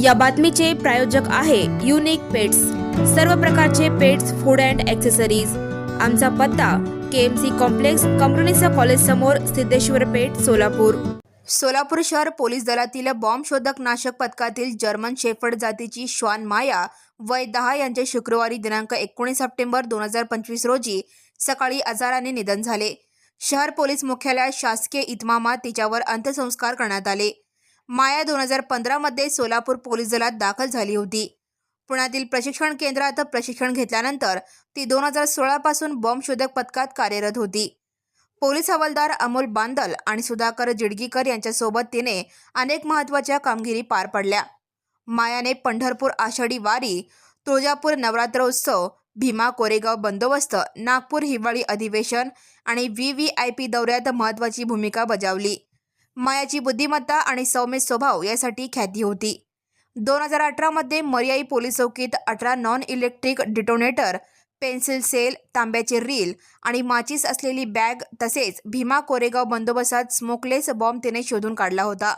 या बातमीचे प्रायोजक आहे युनिक पेट्स सर्व प्रकारचे पेट्स फूड अँड ॲक्सेसरीज आमचा पत्ता के एम सी कॉम्प्लेक्स कंपनीचा कॉलेज समोर सिद्धेश्वर पेठ सोलापूर. सोलापूर शहर पोलीस दलातील बॉम्ब शोधक नाशक पथकातील जर्मन शेफर्ड जातीची श्वान माया वय दहा यांचे शुक्रवारी दिनांक एकोणीस सप्टेंबर दोन हजार पंचवीस रोजी सकाळी आजाराने निधन झाले. शहर पोलीस मुख्यालयात शासकीय इतमामात तिच्यावर अंत्यसंस्कार करण्यात आले. माया दोन हजार पंधरामध्ये सोलापूर पोलीस दलात दाखल झाली होती. पुण्यातील प्रशिक्षण केंद्रात प्रशिक्षण घेतल्यानंतर ती दोन हजार सोळापासून बॉम्बशोधक पथकात कार्यरत होती. पोलीस हवालदार अमोल बांदल आणि सुधाकर जिडगीकर यांच्यासोबत तिने अनेक महत्त्वाच्या कामगिरी पार पडल्या. मायाने पंढरपूर आषाढी वारी तुळजापूर नवरात्रोत्सव भीमा कोरेगाव बंदोबस्त नागपूर हिवाळी अधिवेशन आणि व्ही व्ही आय पी दौऱ्यात महत्त्वाची भूमिका बजावली. मायाची बुद्धिमत्ता आणि सौम्य स्वभाव यासाठी ख्याती होती. दोन हजार अठरामध्ये मर्याई पोलीस चौकीत अठरा non electric detonator pencil cell तांब्याचे रील आणि माचीस असलेली बॅग तसेच भीमा कोरेगाव बंदोबस्तात स्मोकलेस बॉम्ब तिने शोधून काढला होता.